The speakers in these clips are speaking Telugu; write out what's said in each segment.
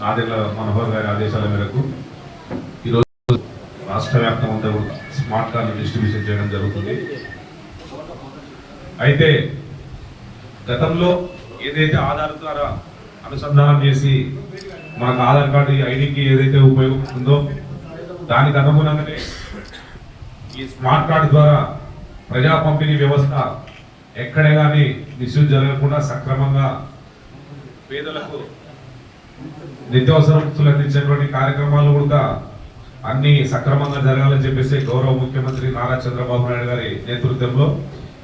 నాదెళ్ళ మనోహర్ గారి ఆదేశాల మేరకు ఈరోజు రాష్ట్ర వ్యాప్తం అంతా స్మార్ట్ కార్డు డిస్ట్రిబ్యూషన్ చేయడం జరుగుతుంది. అయితే గతంలో ఏదైతే ఆధార్ ద్వారా అనుసంధానం చేసి మనకు ఆధార్ కార్డు ఐడికి ఏదైతే ఉపయోగపడుతుందో దానికి అనుగుణంగానే ఈ స్మార్ట్ కార్డు ద్వారా ప్రజా పంపిణీ వ్యవస్థ ఎక్కడే కానీ మిస్యూజ్ జరగకుండా సక్రమంగా పేదలకు నిత్యావసర వస్తువులు అందించేటువంటి కార్యక్రమాలు కూడా అన్ని సక్రమంగా జరగాలని చెప్పేసి గౌరవ ముఖ్యమంత్రి నారా చంద్రబాబు నాయుడు గారి నేతృత్వంలో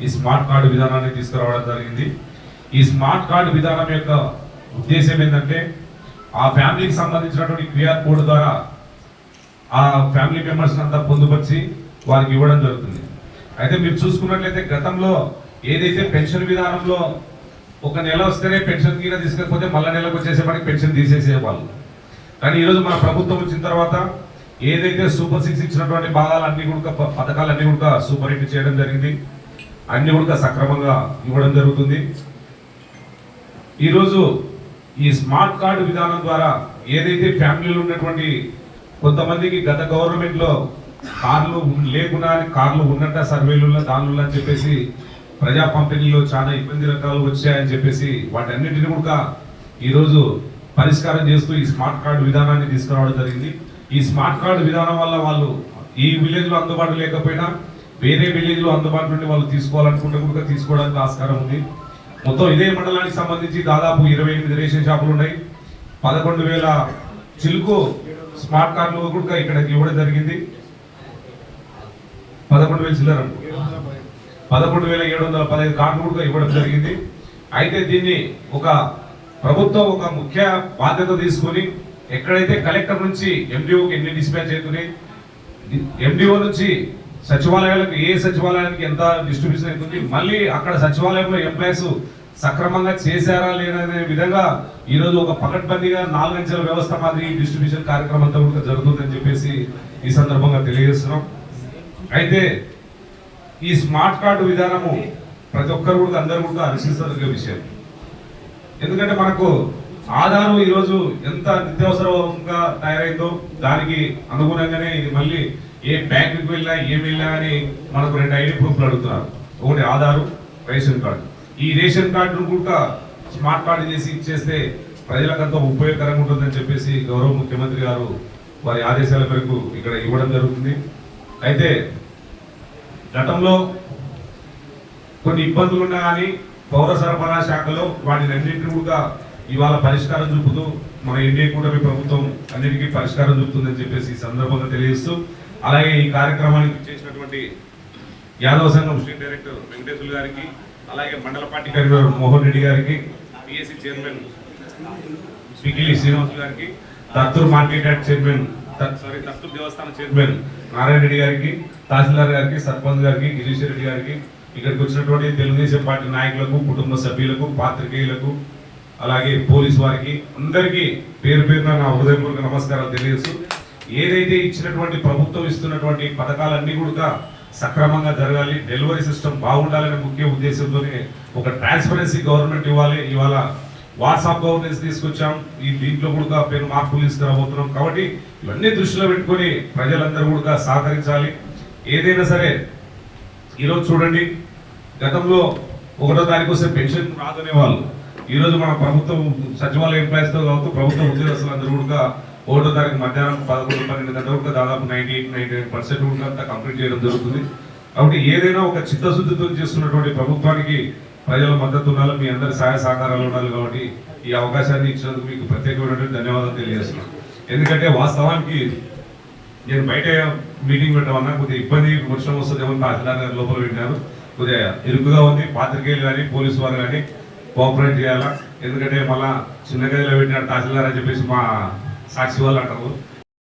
ఈ స్మార్ట్ కార్డు విధానాన్ని తీసుకురావడం జరిగింది. ఈ స్మార్ట్ కార్డు విధానం యొక్క ఉద్దేశం ఏంటంటే ఆ ఫ్యామిలీకి సంబంధించినటువంటి క్యూఆర్ కోడ్ ద్వారా ఆ ఫ్యామిలీ మెంబర్స్ని అంతా పొందుపరిచి వారికి ఇవ్వడం జరుగుతుంది. అయితే మీరు చూసుకున్నట్లయితే గతంలో ఏదైతే పెన్షన్ విధానంలో ఒక నెల వస్తేనే పెన్షన్ కింద తీసుకపోతే మళ్ళీ నెలకు వచ్చేసేపటికి పెన్షన్ తీసేసేవాళ్ళు కానీ ఈరోజు మన ప్రభుత్వం వచ్చిన తర్వాత ఏదైతే సూపర్ సిక్స్ ఇచ్చినటువంటి అన్ని కూడా ప- పథకాలన్నీ కూడా సూపర్ హిట్ చేయడం జరిగింది. అన్ని కూడా సక్రమంగా ఇవ్వడం జరుగుతుంది. ఈరోజు ఈ స్మార్ట్ కార్డు విధానం ద్వారా ఏదైతే ఫ్యామిలీలో ఉన్నటువంటి కొంతమందికి గత గవర్నమెంట్లో కార్లు లేకుండా లేకున్నా కార్లు ఉన్నట్ట సర్వేలు దానిలో అని చెప్పేసి ప్రజా పంపిణీలో చాలా ఇబ్బంది రకాలు వచ్చాయని చెప్పేసి వాటన్నిటిని కూడా ఈరోజు పరిష్కారం చేస్తూ ఈ స్మార్ట్ కార్డు విధానాన్ని తీసుకురావడం జరిగింది. ఈ స్మార్ట్ కార్డు విధానం వల్ల వాళ్ళు ఈ విలేజ్లో అందుబాటు లేకపోయినా వేరే విలేజ్లో అందుబాటు నుండి వాళ్ళు తీసుకోవాలనుకుంటే కూడా తీసుకోవడానికి ఆస్కారం ఉంది. మొత్తం ఇదే మండలానికి సంబంధించి దాదాపు ఇరవై ఎనిమిది రేషన్ షాపులు ఉన్నాయి. పదకొండు వేల చిలుకు స్మార్ట్ కార్డులు కూడా ఇక్కడికి ఇవ్వడం జరిగింది. పదకొండు వేల చిల్లర పదకొండు వేల ఏడు వందల పదహైదు కార్డులు కూడా ఇవ్వడం జరిగింది. అయితే దీన్ని ఒక ప్రభుత్వం ఒక ముఖ్య బాధ్యత తీసుకొని ఎక్కడైతే కలెక్టర్ నుంచి ఎండిఓకి ఎన్ని డిస్పాచ్ అవుతున్నాయి ఎండిఓ నుంచి సచివాలయాలకు ఏ సచివాలయానికి ఎంత డిస్ట్రిబ్యూషన్ అవుతుంది మళ్ళీ అక్కడ సచివాలయంలో ఎంప్లాయీస్ సక్రమంగా చేశారా లేదనే విధంగా ఈరోజు ఒక పకడ్బందీగా నాలుగంచెల వ్యవస్థ మాదిరి డిస్ట్రిబ్యూషన్ కార్యక్రమం అంతా కూడా జరుగుతుందని చెప్పేసి ఈ సందర్భంగా తెలియజేస్తున్నాం. అయితే ఈ స్మార్ట్ కార్డు విధానము ప్రతి ఒక్కరు కూడా అందరూ కూడా హర్షిస్తున్న విషయం. ఎందుకంటే మనకు ఆధారం ఈరోజు ఎంత నిత్యావసరంగా తయారైందో దానికి అనుగుణంగానే ఇది మళ్ళీ ఏ బ్యాంకుకి వెళ్ళినా ఏం వెళ్ళినా అని మనకు రెండు ఐడి ప్రూఫ్లు అడుగుతున్నారు. ఒకటి ఆధారు రేషన్ కార్డు. ఈ రేషన్ కార్డును కూడా స్మార్ట్ కార్డు చేసి ఇచ్చేస్తే ప్రజలకంతా ఉపయోగకరంగా ఉంటుందని చెప్పేసి గౌరవ ముఖ్యమంత్రి గారు వారి ఆదేశాల మేరకు ఇక్కడ ఇవ్వడం జరుగుతుంది. అయితే గతంలో కొన్ని ఇబ్బందులు ఉన్నా కానీ పౌర సరఫరా శాఖలో వాటిని అన్నింటినీ కూడా ఇవాళ పరిష్కారం చూపుతూ మన ఎన్డీఏ కూటమి ప్రభుత్వం అన్నిటికీ పరిష్కారం చూపుతుందని చెప్పేసి ఈ సందర్భంగా తెలియజేస్తూ అలాగే ఈ కార్యక్రమానికి చేసినటువంటి యాదవ సంఘం స్టేట్ డైరెక్టర్ వెంకటేశ్వర గారికి అలాగే మండల పార్టీ కన్వీనర్ మోహన్ రెడ్డి గారికి పిఎస్సి చైర్మన్ పికిలి శ్రీనివాస్ గారికి Dattur market yard chairman sorry Dattur దేవస్థానం చైర్మన్ నారాయణ రెడ్డి గారికి తహసీల్దార్ గారికి సర్పంచ్ గారికి గిరీష్ రెడ్డి గారికి ఇక్కడికి వచ్చినటువంటి తెలుగుదేశం పార్టీ నాయకులకు కుటుంబ సభ్యులకు పాత్రికేయులకు అలాగే పోలీసు వారికి అందరికీ పేరు పేరున నా హృదయపూర్వక నమస్కారాలు తెలియజేస్తూ ఏదైతే ఇచ్చినటువంటి ప్రభుత్వం ఇస్తున్నటువంటి పథకాలన్నీ కూడా సక్రమంగా జరగాలి డెలివరీ సిస్టమ్ బాగుండాలనే ముఖ్య ఉద్దేశంతోనే ఒక ట్రాన్స్పరెన్సీ గవర్నమెంట్ ఇవ్వాలి ఇవాళ వాట్సాప్ గవర్నెన్స్ తీసుకొచ్చాం. ఈ దీంట్లో కూడా పేరు మార్పులు తీసుకురాబోతున్నాం. కాబట్టి ఇవన్నీ దృష్టిలో పెట్టుకొని ప్రజలందరూ కూడా సహకరించాలి. ఏదైనా సరే ఈరోజు చూడండి గతంలో ఒకటో తారీఖు వస్తే పెన్షన్ రాదనే వాళ్ళు. ఈరోజు మన ప్రభుత్వం సచివాలయ ఎంప్లాయీస్తో కావచ్చు ప్రభుత్వ ఉద్యోగస్తులు అందరూ కూడా ఒకటో తారీఖు మధ్యాహ్నం పదకొండు పన్నెండు గంటల వరకు దాదాపు ninety eight ninety nine percent కూడా అంతా కంప్లీట్ చేయడం జరుగుతుంది. కాబట్టి ఏదైనా ఒక చిత్తశుద్ధితో చేస్తున్నటువంటి ప్రభుత్వానికి ప్రజల మద్దతు ఉండాలి మీ అందరి సహాయ సహకారాలు ఉండాలి కాబట్టి ఈ అవకాశాన్ని ఇచ్చినందుకు మీకు ప్రత్యేకమైనటువంటి ధన్యవాదాలు తెలియజేస్తున్నాను. ఎందుకంటే వాస్తవానికి నేను బయట మీటింగ్ పెట్టమన్నా కొద్దిగా ఇబ్బంది వర్షం వస్తుందేమో తహసీల్దార్ గారి లోపల పెట్టాను కొద్దిగా ఇరుకుగా ఉంది. పాత్రికేయులు కానీ పోలీసు వారు కానీ కోఆపరేట్ చేయాలా? ఎందుకంటే మళ్ళా చిన్న గదిలో పెట్టిన తహసీల్దార్ అని చెప్పేసి మా సాక్షి వాళ్ళు అంటారు.